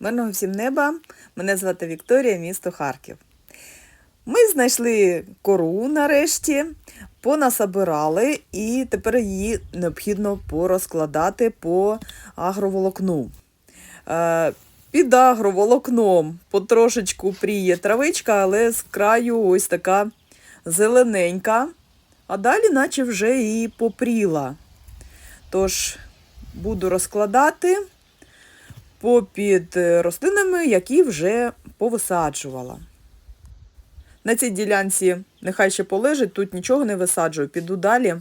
Мирного всім неба. Мене звати Вікторія, місто Харків. Ми знайшли кору нарешті, понасобирали, і тепер її необхідно порозкладати по агроволокну. Е, Під агроволокном потрошечку пріє травичка, але з краю ось така зелененька, а далі наче вже і попріла. Тож буду розкладати попід е, рослинами, які вже повисаджувала. На цій ділянці нехай ще полежить, тут нічого не висаджую, піду далі.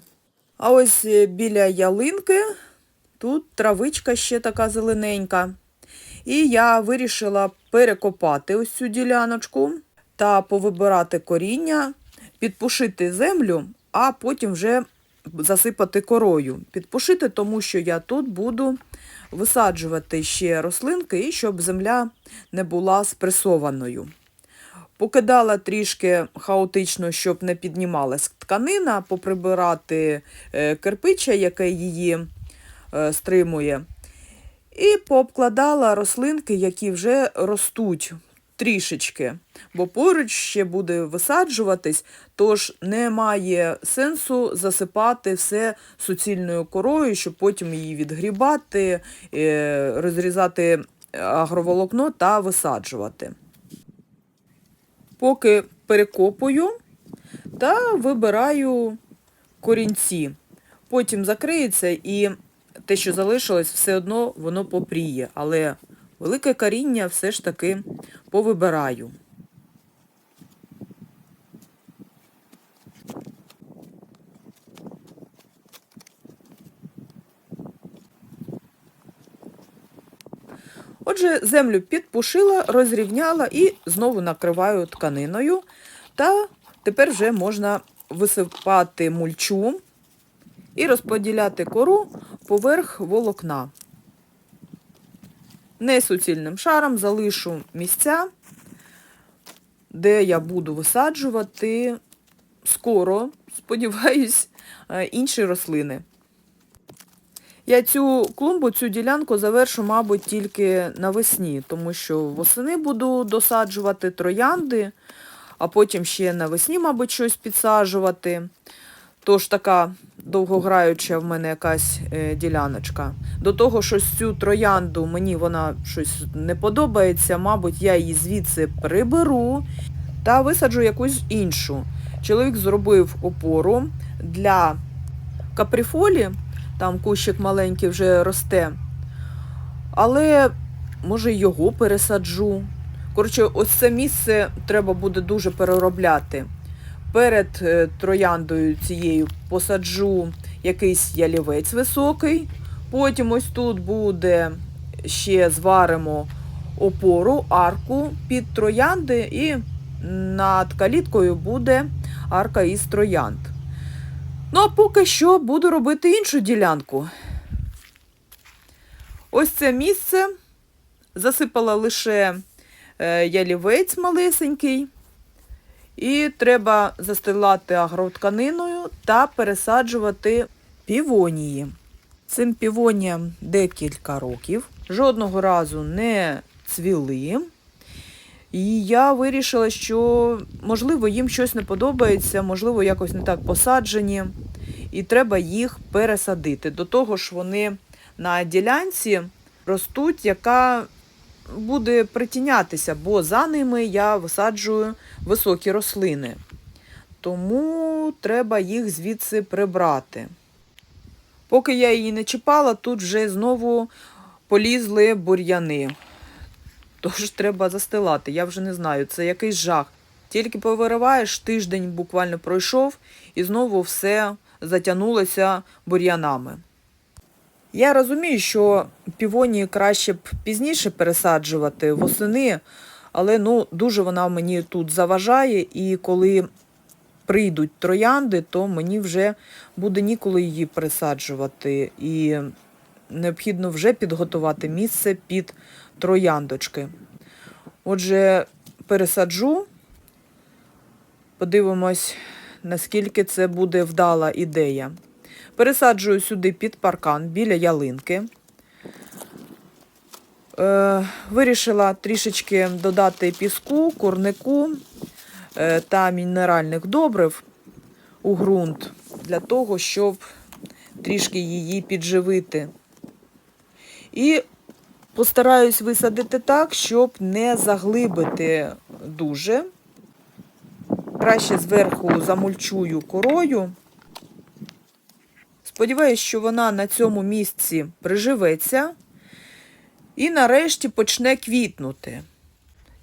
А ось е, біля ялинки тут травичка ще така зелененька. І я вирішила перекопати ось цю діляночку та повибирати коріння, підпушити землю, а потім вже засипати корою. Підпушити, тому що я тут буду висаджувати ще рослинки, і щоб земля не була спресованою. Покидала трішки хаотично, щоб не піднімалась тканина, поприбирати е, кирпича, яке її е, стримує. І пообкладала рослинки, які вже ростуть трішечки, бо поруч ще буде висаджуватись, тож немає сенсу засипати все суцільною корою, щоб потім її відгрібати, е, розрізати агроволокно та висаджувати. Поки перекопую та вибираю корінці. Потім закриється і те, що залишилось, все одно воно попріє, але велике коріння все ж таки повибираю. Отже, землю підпушила, розрівняла і знову накриваю тканиною. Та тепер вже можна висипати мульчу і розподіляти кору поверх волокна. Не суцільним шаром залишу місця, де я буду висаджувати скоро, сподіваюсь, е, інші рослини. Я цю клумбу, цю ділянку завершу, мабуть, тільки навесні, тому що восени буду досаджувати троянди, а потім ще навесні, мабуть, щось підсаджувати. Тож така довгограюча в мене якась е, діляночка. До того, що цю троянду мені вона щось не подобається, мабуть, я її звідси приберу та висаджу якусь іншу. Чоловік зробив опору для каприфолі, там кущик маленький вже росте. Але, може, його пересаджу. Коротше, ось це місце треба буде дуже переробляти. Перед е, трояндою цією посаджу якийсь ялівець високий. Потім ось тут буде ще зваримо опору, арку під троянди, і над каліткою буде арка із троянд. Ну, а поки що буду робити іншу ділянку. Ось це місце засипала лише е, ялівець малесенький. І треба застилати агротканиною та пересаджувати півонії. Цим півоніям декілька років, жодного разу не цвіли. І я вирішила, що, можливо, їм щось не подобається, можливо, якось не так посаджені, і треба їх пересадити. До того ж, вони на ділянці ростуть, яка буде притінятися, бо за ними я висаджую високі рослини. Тому треба їх звідси прибрати. Поки я її не чіпала, тут вже знову полізли бур'яни. Тож треба застилати. Я вже не знаю, це якийсь жах. Тільки повириваєш, тиждень буквально пройшов, і знову все затягнулося бур'янами. Я розумію, що півонії краще б пізніше пересаджувати восени, але ну, дуже вона мені тут заважає, і коли прийдуть троянди, то мені вже буде ніколи її пересаджувати. І необхідно вже підготувати місце під трояндочки. Отже, пересаджу, подивимось, наскільки це буде вдала ідея. Пересаджую сюди під паркан біля ялинки. Е, вирішила трішечки додати піску, курнику е, та мінеральних добрив у ґрунт для того, щоб трішки її підживити. І постараюсь висадити так, щоб не заглибити дуже. Краще зверху замульчую корою. Сподіваюсь, що вона на цьому місці приживеться і нарешті почне квітнути.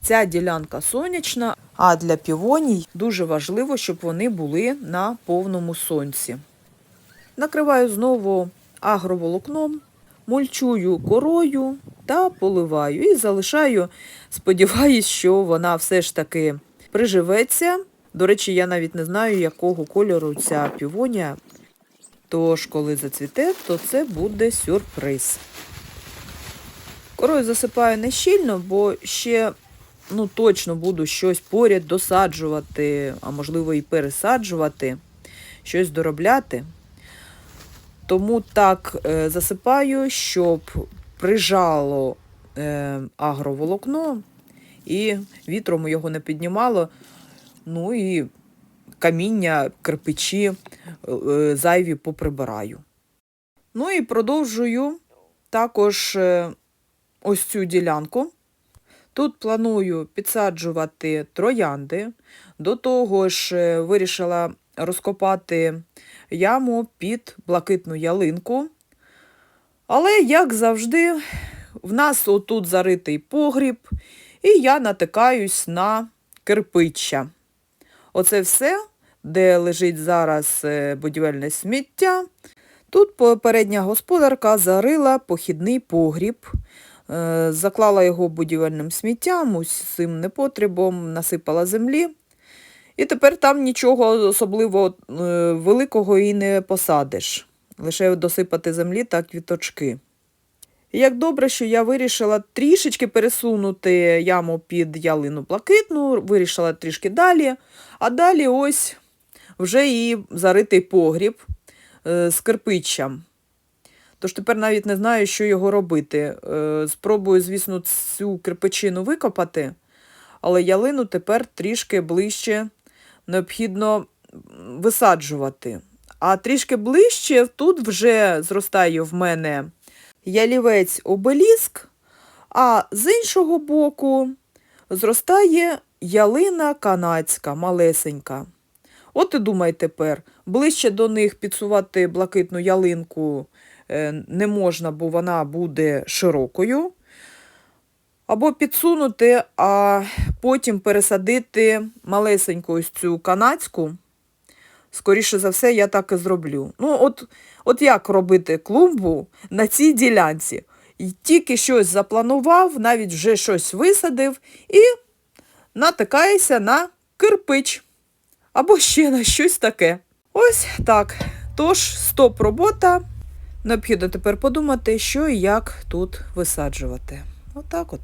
Ця ділянка сонячна, а для півоній дуже важливо, щоб вони були на повному сонці. Накриваю знову агроволокном, мульчую корою та поливаю. І залишаю, сподіваюсь, що вона все ж таки приживеться. До речі, я навіть не знаю, якого кольору ця півонія. Тож, коли зацвіте, то це буде сюрприз. Корою засипаю не щільно, бо ще ну, точно буду щось поряд досаджувати, а можливо і пересаджувати, щось доробляти. Тому так е, засипаю, щоб прижало е, агроволокно і вітром його не піднімало. Ну і каміння, кирпичі е, зайві поприбираю. Ну і продовжую також е, ось цю ділянку. Тут планую підсаджувати троянди. До того ж, е, вирішила розкопати яму під блакитну ялинку. Але, як завжди, в нас отут заритий погріб, і я натикаюсь на кирпиччя. Оце все, де лежить зараз е, будівельне сміття. Тут попередня господарка зарила похідний погріб, е, заклала його будівельним сміттям, усім непотребом, насипала землі. І тепер там нічого особливо е, великого і не посадиш. Лише досипати землі та квіточки. Як добре, що я вирішила трішечки пересунути яму під ялину блакитну, вирішила трішки далі, а далі ось вже і заритий погріб е, з кирпичем. Тож тепер навіть не знаю, що його робити. Е, спробую, звісно, цю кирпичину викопати, але ялину тепер трішки ближче необхідно висаджувати. А трішки ближче тут вже зростає в мене ялівець обеліск, а з іншого боку зростає ялина канадська, малесенька. От і думай тепер, ближче до них підсувати блакитну ялинку е, не можна, бо вона буде широкою. Або підсунути, а потім пересадити малесеньку ось цю канадську. Скоріше за все, я так і зроблю. Ну, от, от як робити клумбу на цій ділянці? І тільки щось запланував, навіть вже щось висадив і натикаєшся на кирпич. Або ще на щось таке. Ось так. Тож, стоп робота. Необхідно тепер подумати, що і як тут висаджувати. Отак от.